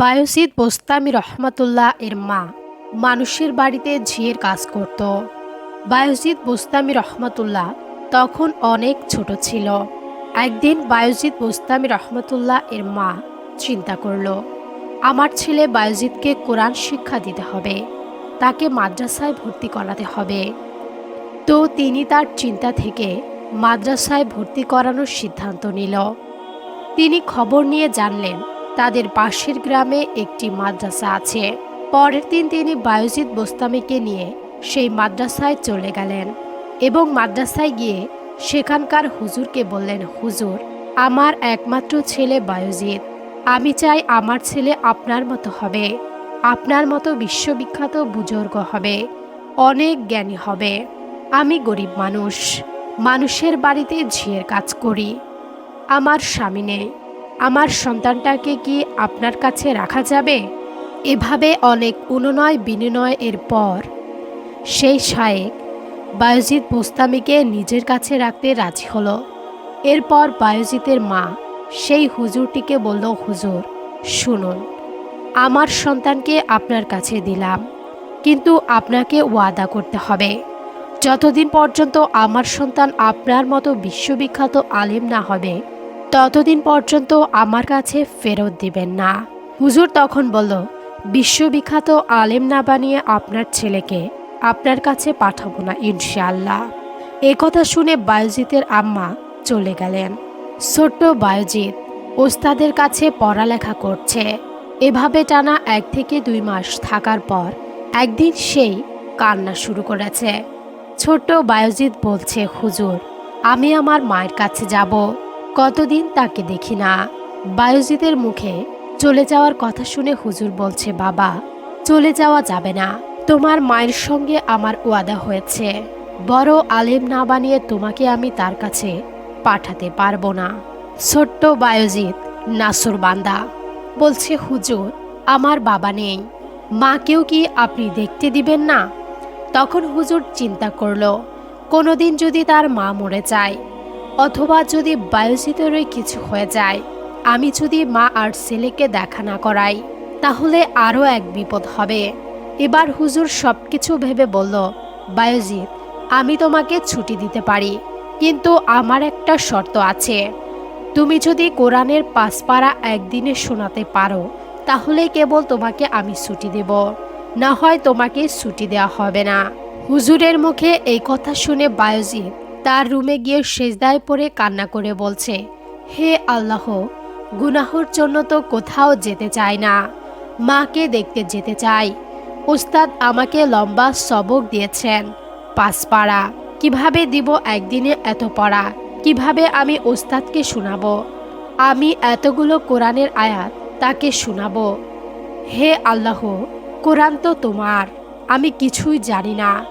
বায়োসিদ বোস্তামি রহমাতুল্লাহ এর মা মানুষের বাড়িতে ঝিয়ের কাজ করত। বায়োজিৎ বোস্তামি রহমাতুল্লাহ তখন অনেক ছোট ছিল। একদিন বায়োজিৎ বোস্তামি রহমাতুল্লাহ এর মা চিন্তা করল, আমার ছেলে বায়োজিৎকে কোরআন শিক্ষা দিতে হবে, তাকে মাদ্রাসায় ভর্তি করাতে হবে। তো তিনি তার চিন্তা থেকে মাদ্রাসায় ভর্তি করানোর সিদ্ধান্ত নিল। তিনি খবর নিয়ে জানলেন তাদের পাশের গ্রামে একটি মাদ্রাসা আছে। পরের দিন তিনি বায়োজিৎ বোস্তামিকে নিয়ে সেই মাদ্রাসায় চলে গেলেন এবং মাদ্রাসায় গিয়ে সেখানকার হুজুরকে বললেন, হুজুর, আমার একমাত্র ছেলে বায়োজিৎ। আমি চাই আমার ছেলে আপনার মতো হবে। আপনার মতো বিশ্ববিখ্যাত বুজুর্গ হবে। অনেক জ্ঞানী হবে। আমি গরিব মানুষ। মানুষের বাড়িতে ঝিয়ের কাজ করি। আমার স্বামী নেই। আমার সন্তানটাকে কি আপনার কাছে রাখা যাবে? এভাবে অনেক অনুনয় বিনিময় এর পর সেই শায়েক বায়োজিৎ বোস্তামিকে নিজের কাছে রাখতে রাজি হলো। এরপর বায়োজিতের মা সেই হুজুরটিকে বলল, হুজুর, শুনুন, আমার সন্তানকে আপনার কাছে দিলাম, কিন্তু আপনাকে ওয়াদা করতে হবে। যতদিন পর্যন্ত আমার সন্তান আপনার মতো বিশ্ববিখ্যাত আলেম না হবে ততদিন পর্যন্ত আমার কাছে ফেরত দিবেন না। হুজুর তখন বলল, বিশ্ববিখ্যাত আলেম না বানিয়ে আপনার ছেলেকে আপনার কাছে পাঠাবো না, ইনশাআল্লাহ। এ কথা শুনে বায়োজিতের আম্মা চলে গেলেন। ছোট্ট বায়োজিৎ ওস্তাদের কাছে পড়ালেখা করছে। এভাবে টানা এক থেকে দুই মাস থাকার পর একদিন সেই কান্না শুরু করেছে। ছোট্ট বায়োজিৎ বলছে, হুজুর, আমি আমার মায়ের কাছে যাব। কতদিন তাকে দেখি না। বায়োজিতের মুখে চলে যাওয়ার কথা শুনে হুজুর বলছে, বাবা, চলে যাওয়া যাবে না। তোমার মায়ের সঙ্গে আমার ওয়াদা হয়েছে। বড় আলেম না বানিয়ে তোমাকে আমি তার কাছে পাঠাতে পারব না। ছোট্ট বায়োজিৎ, নাসর বান্দা। বলছে হুজুর, আমার বাবা নেই। মাকেও কি আপনি দেখতে দিবেন না? তখন হুজুর চিন্তা করল, কোনোদিন যদি তার মা মরে যায় অথবা যদি বায়োজিতেরই কিছু হয়ে যায়, আমি যদি মা আর ছেলেকে দেখা না করাই, তাহলে আরও এক বিপদ হবে। এবার হুজুর সব কিছু ভেবে বলল, বায়োজিৎ, আমি তোমাকে ছুটি দিতে পারি, কিন্তু আমার একটা শর্ত আছে। তুমি যদি কোরআনের পাঁচপাড়া একদিনে শোনাতে পারো, তাহলে কেবল তোমাকে আমি ছুটি দেব। না হয় তোমাকে ছুটি দেওয়া হবে না। হুজুরের মুখে এই কথা শুনে বায়োজিৎ তার রুমে গিয়ে সেজদায় পড়ে কান্না করে বলছে, হে আল্লাহ, গুনাহর জন্য তো কোথাও যেতে চাই না। মাকে দেখতে যেতে চাই। ওস্তাদ আমাকে লম্বা সবক দিয়েছেন। পাঁচপাড়া। কীভাবে দিব একদিনে এত পড়া? কীভাবে আমি ওস্তাদকে শোনাব? আমি এতগুলো কোরআনের আয়াত তাকে শোনাবো? হে আল্লাহ, কোরআন তো তোমার। আমি কিছুই জানি না।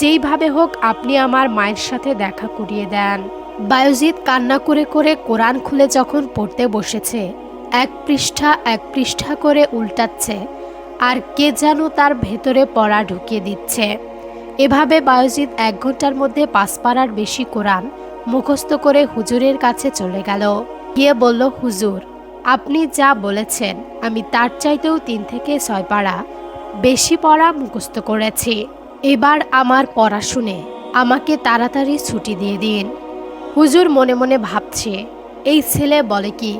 যেইভাবে হোক আপনি আমার মায়ের সাথে দেখা করিয়ে দেন। বায়োজিৎ কান্না করে করে কোরআন খুলে যখন পড়তে বসেছে, এক পৃষ্ঠা এক পৃষ্ঠা করে উল্টাচ্ছে, আর কে যেন তার ভেতরে পড়া ঢুকিয়ে দিচ্ছে। এভাবে বায়োজিৎ এক ঘণ্টার মধ্যে পাঁচপাড়ার বেশি কোরআন মুখস্থ করে হুজুরের কাছে চলে গেল। গিয়ে বলল, হুজুর, আপনি যা বলেছেন, আমি তার চাইতেও তিন থেকে ছয় পাড়া বেশি পড়া মুখস্থ করেছি। এবার আমার পড়া শুনে আমাকে তাড়াতাড়ি ছুটি দিয়ে দিন। হুজুর মনে মনে ভাবছে, এই ছেলে বলে কি,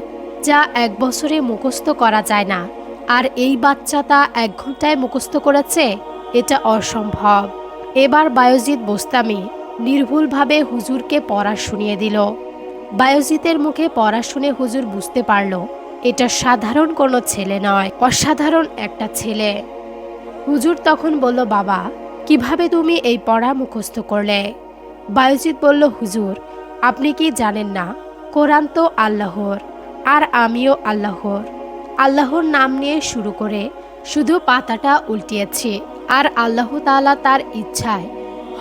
যা এক বছরে মুখস্থ করা যায় না, আর এই বাচ্চা তা এক ঘন্টায় মুখস্থ করেছে, এটা অসম্ভব। এবার বায়োজিৎ বোস্তামি নির্ভুলভাবে হুজুরকে পড়া শুনিয়ে দিল। বায়োজিতের মুখে পড়া শুনে হুজুর বুঝতে পারল, এটা সাধারণ কোনো ছেলে নয়, অসাধারণ একটা ছেলে। হুজুর তখন বলল, বাবা কীভাবে তুমি এই পড়া মুখস্থ করলে? বায়ুজিৎ বলল, হুজুর, আপনি কি জানেন না, কোরআন তো আল্লাহর, আর আমিও আল্লাহর। আল্লাহর নাম নিয়ে শুরু করে শুধু পাতাটা উল্টিয়েছি, আর আল্লাহ তাআলা তার ইচ্ছায়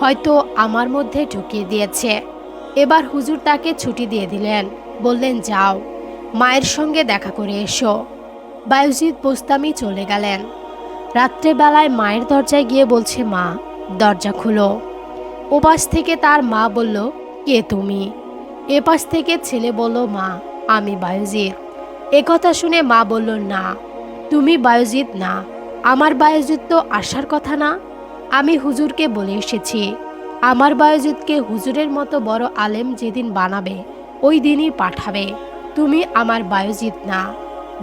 হয়তো আমার মধ্যে ঢুকিয়ে দিয়েছে। এবার হুজুর তাকে ছুটি দিয়ে দিলেন, বললেন, যাও, মায়ের সঙ্গে দেখা করে এসো। বায়ুজিৎ বোস্তামি চলে গেলেন। রাত্রেবেলায় মায়ের দরজায় গিয়ে বলছে, মা, দরজা খুলো। ওপাশ থেকে তার মা বলল, কে তুমি? এপাশ থেকে ছেলে বলল, মা, আমি বায়ুজিৎ। একথা শুনে মা বলল, না, তুমি বায়োজিৎ না। আমার বায়োজিৎ তো আসার কথা না। আমি হুজুরকে বলে এসেছি। আমার বায়োজিৎকে হুজুরের মতো বড় আলেম যেদিন বানাবে, ওই দিনই পাঠাবে। তুমি আমার বায়োজিৎ না।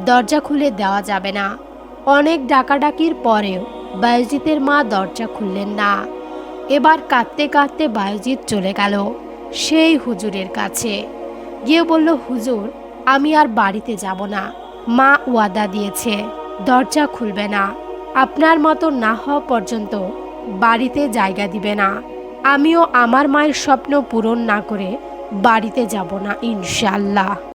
দরজা খুলে দেওয়া যাবে না। অনেক ডাকাডাকির পরেও বায়োজিতের মা দরজা খুললেন না। এবার কাঁদতে কাঁদতে বায়োজিৎ চলে গেল সেই হুজুরের কাছে। গিয়ে বলল, হুজুর, আমি আর বাড়িতে যাব না। মা ওয়াদা দিয়েছে, দরজা খুলবে না। আপনার মতো না হওয়া পর্যন্ত বাড়িতে জায়গা দিবে না। আমিও আমার মায়ের স্বপ্ন পূরণ না করে বাড়িতে যাব না ইনশাল্লাহ